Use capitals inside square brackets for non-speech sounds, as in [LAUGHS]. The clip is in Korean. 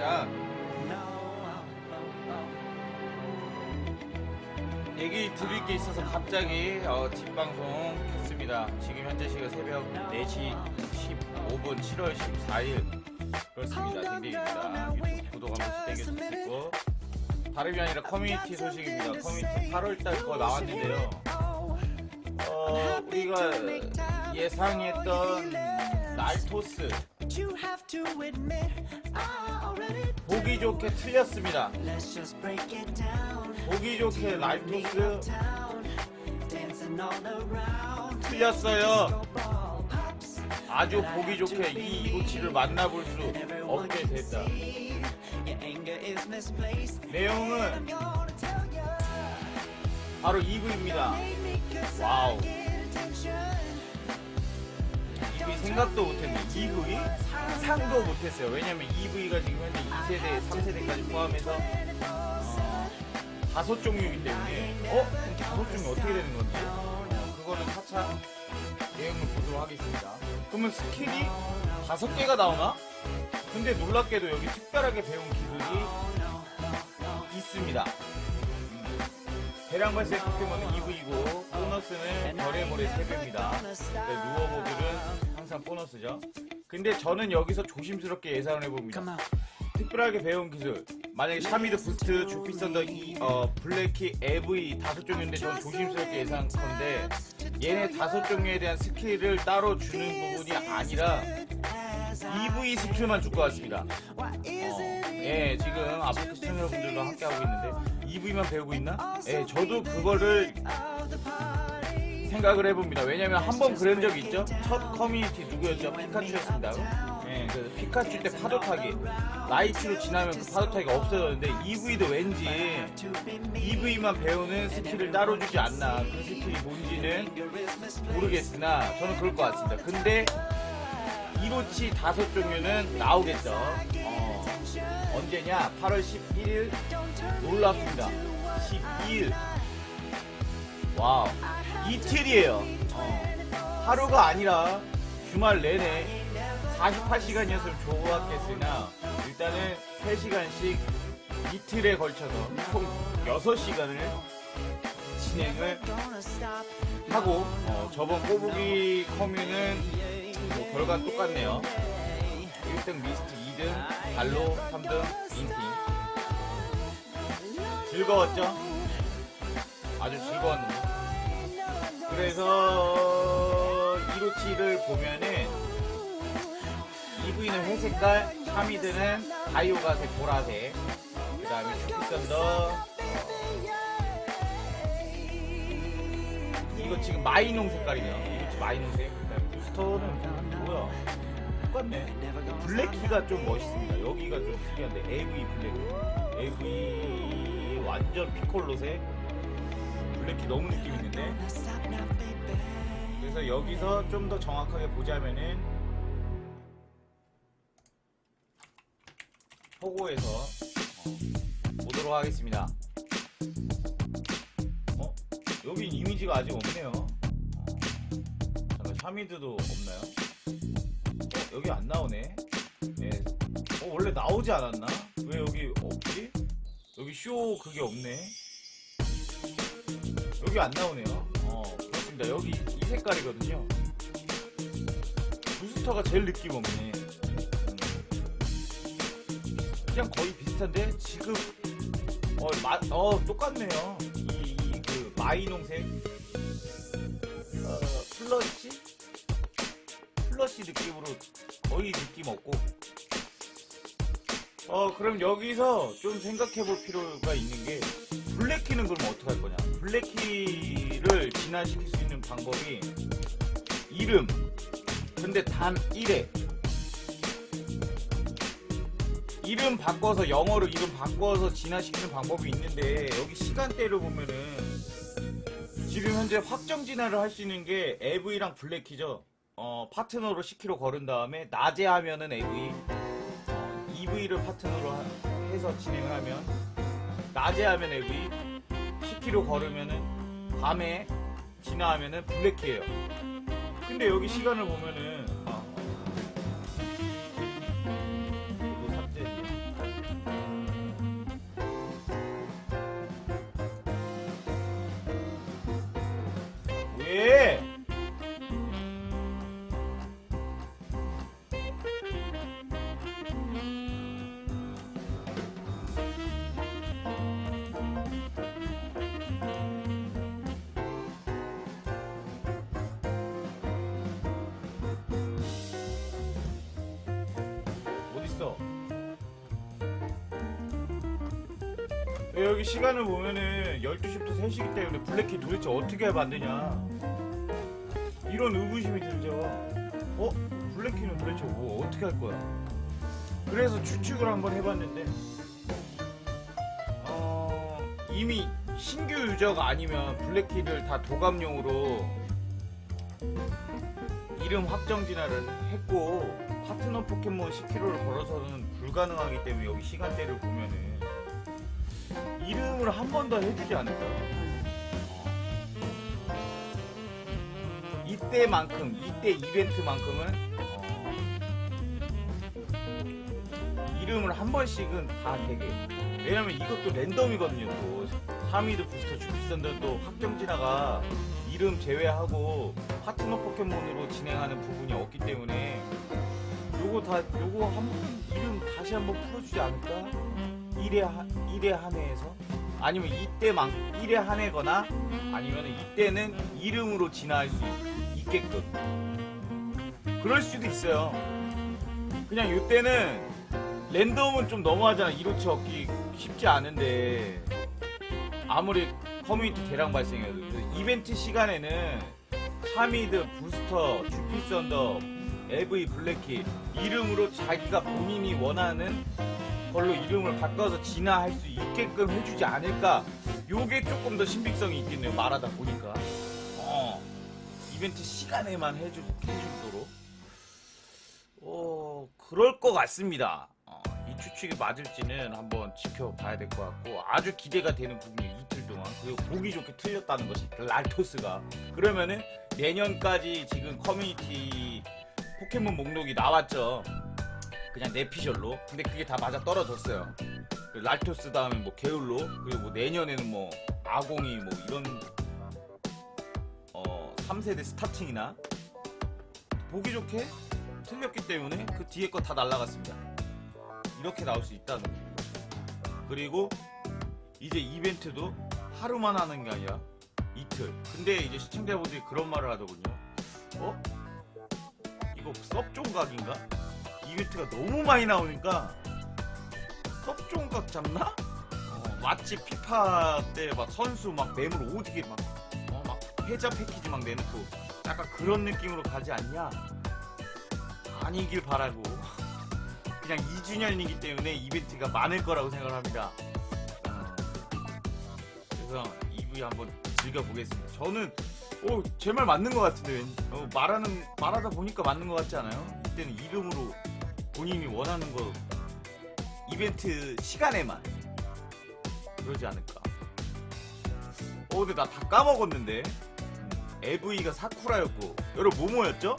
자, 얘기 드릴 게 있어서 갑자기 어, 집방송 켰습니다. 지금 현재 시각 새벽 4시 15분 7월 14일 그렇습니다. 딩딩입니다. 유튜브 구독 한 번씩 땡겨주시고 다름이 아니라 커뮤니티 소식입니다. 커뮤니티 8월달 거 나왔는데요. 어, 우리가 예상했던 날토스 보기 좋게 틀렸습니다. 보기 좋게 around. 틀렸어요. 아주 보기 좋게 이 이고치를 만나볼 수 없게 됐다. 내용은 바로 2부입니다. make me cause 와우. 2V 생각도 못했네. 2V 상상도 못했어요. 왜냐면 2V가 지금 현재 2세대, 3세대까지 포함해서 어, 다섯 종류이기 때문에 어? 그럼 다섯 종류 어떻게 되는 건지 어, 그거는 차차 내용을 보도록 하겠습니다. 그러면 스킬이 다섯 개가 나오나? 근데 놀랍게도 여기 특별하게 배운 기술이 있습니다. 음. 대량 발생 포켓몬은 2V이고 보너스는 별의 모래 3배입니다. 누워보들은 항상 보너스죠. 근데 저는 여기서 조심스럽게 예상을 해봅니다. 특별하게 배운 기술. 만약에 샤미드 부스트, 주피선더 이, 어, 블랙키, AV 다섯 종류인데 저는 조심스럽게 예상컨대 얘네 다섯 종류에 대한 스킬을 따로 주는 부분이 아니라 EV 스킬만 줄 것 같습니다. 어, 예, 지금 아파트 시청자분들과 함께 하고 있는데 EV만 배우고 있나? 예, 저도 그거를? 생각을 해봅니다. 왜냐면 한 번 그런 적이 있죠. 첫 커뮤니티 누구였죠? 피카츄였습니다. 예, 그 피카츄 때 파도 타기. 라이츠로 지나면 그 파도 타기가 없어졌는데 EV도 왠지 EV만 배우는 스킬을 따로 주지 않나. 그 스킬이 뭔지는 모르겠으나 저는 그럴 것 같습니다. 근데 이로치 다섯 종류는 나오겠죠. 어, 언제냐? 8월 11일 놀랍습니다. 12일. 와우. 이틀이에요. 어. 하루가 아니라 주말 내내 48시간이었으면 좋았겠으나 일단은 3시간씩 이틀에 걸쳐서 총 6시간을 진행을. 하고 어, 저번 꼬부기 커뮤는 뭐 결과 똑같네요. 1등 미스트 2등 발로 3등 인팅 즐거웠죠? 아주 즐거웠는데 그래서 이로치를 보면은 EV는 회색깔, 샤미드는 다이오가색 보라색 그 다음에 슈피선더 이거 지금 마이농 색깔이네요. 지금 마이농색. 그 다음에 부스터는 뭐야? 똑같네. 블랙키가 좀 멋있습니다. 여기가 좀 특이한데 AV 블랙. AV 완전 피콜로색. 블랙키 너무 느낌 있는데. 그래서 여기서 좀 더 정확하게 보자면은 포고에서 어, 보도록 하겠습니다. 어? 여기 이미지가 아직 없네요. 어, 잠깐 샤미드도 없나요? 어, 여기 안 나오네. 네. 어, 원래 나오지 않았나? 왜 여기 없지? 여기 쇼 그게 없네. 여기 안 나오네요. 어, 그렇습니다. 여기 이 색깔이거든요. 부스터가 제일 느낌 없네. 음. 그냥 거의 비슷한데 지금 어, 마, 어 똑같네요. 이 그 마이농색 어, 플러시 플러시 느낌으로 거의 느낌 없고. 어 그럼 여기서 좀 생각해 볼 필요가 있는 게 블랙키는 그럼 어떻게 할 거냐? 블랙키를 진화시킬 수 있는 방법이 이름 근데 단 1회 이름 바꿔서 영어로 이름 바꿔서 진화시키는 방법이 있는데 여기 시간대를 보면은 지금 현재 확정 진화를 할 수 있는 게 AV랑 블랙키죠. 어, 파트너로 10km 걸은 다음에 낮에 하면은 AV, 어, EV를 파트너로 하- 해서 진행을 하면 낮에 하면 AV, 10km 걸으면은 밤에 진화하면은 블랙키예요. 근데 여기 시간을 보면은 있어. 여기 시간을 보면은 12시부터 3시기 때문에 블랙키 도대체 어떻게 만드냐. 이런 의구심이 들죠. 어? 블랙키는 도대체 뭐 어떻게 할 거야? 그래서 추측을 한번 해봤는데, 어, 이미 신규 유저가 아니면 블랙키를 다 도감용으로 이름 확정 진화를 했고 파트너 포켓몬 10kg를 걸어서는 불가능하기 때문에 여기 시간대를 보면은 이름을 한 번 더 해주지 않을까. 어. 이때만큼 이때 이벤트만큼은 어, 이름을 한 번씩은 다 되게 왜냐면 이것도 랜덤이거든요 또 3위드 부스터 주피선들도 확정 진화가 이름 제외하고 파트너 포켓몬으로 진행하는 부분이 없기 때문에 요거 다 요거 한번 이름 다시 한번 풀어주지 않을까? 1회 한 1회 한 해에서 아니면 이때만 1회 한 해거나 아니면 이때는 이름으로 진화할 수 있, 있게끔 그럴 수도 있어요. 그냥 요때는 랜덤은 좀 너무하잖아. 이로치 얻기 쉽지 않은데 아무리 커뮤니티 대량 발생해도 이벤트 시간에는 하미드, 부스터, 주피 썬더, 에브이 블랙키 이름으로 자기가 본인이 원하는 걸로 이름을 바꿔서 진화할 수 있게끔 해주지 않을까. 요게 조금 더 신빙성이 있겠네요 말하다 보니까. 어 이벤트 시간에만 해주, 해주도록. 어 그럴 것 같습니다. 어, 이 추측이 맞을지는 한번 지켜봐야 될 것 같고 아주 기대가 되는 부분이 이틀 동안. 그리고 보기 좋게 틀렸다는 것이 랄토스가. 그러면은 내년까지 지금 커뮤니티 포켓몬 목록이 나왔죠. 그냥 내피셜로. 근데 그게 다 맞아 떨어졌어요. 그 랄토스 다음에 뭐 게을로 그리고 뭐 내년에는 뭐 아공이 뭐 이런 어 3세대 스타팅이나. 보기 좋게 틀렸기 때문에 그 뒤에 거 다 날라갔습니다. 이렇게 나올 수 있다는 거 그리고 이제 이벤트도 하루만 하는 게 아니라 이틀. 근데 이제 시청자분들이 그런 말을 하더군요. 어? 이거 섭종각인가? 이벤트가 너무 많이 나오니까 섭종각 잡나? 어, 마치 피파 때 막 선수 막 매물 오지게 막, 어, 막 패자 패키지 막 내놓고 약간 그런 느낌으로 가지 않냐? 아니길 바라고 [LAUGHS] 그냥 2주년이기 때문에 이벤트가 많을 거라고 생각을 합니다. 어, 그래서 2부에 한번 즐겨보겠습니다. 저는 오, 제 말 맞는 것 같은데 왠- 어, 말하는 말하다 보니까 맞는 것 같지 않아요? 이때는 이름으로 본인이 원하는 거 이벤트 시간에만 그러지 않을까? 어 근데 나 다 까먹었는데 음, 에브이가 사쿠라였고 여러분 뭐뭐였죠?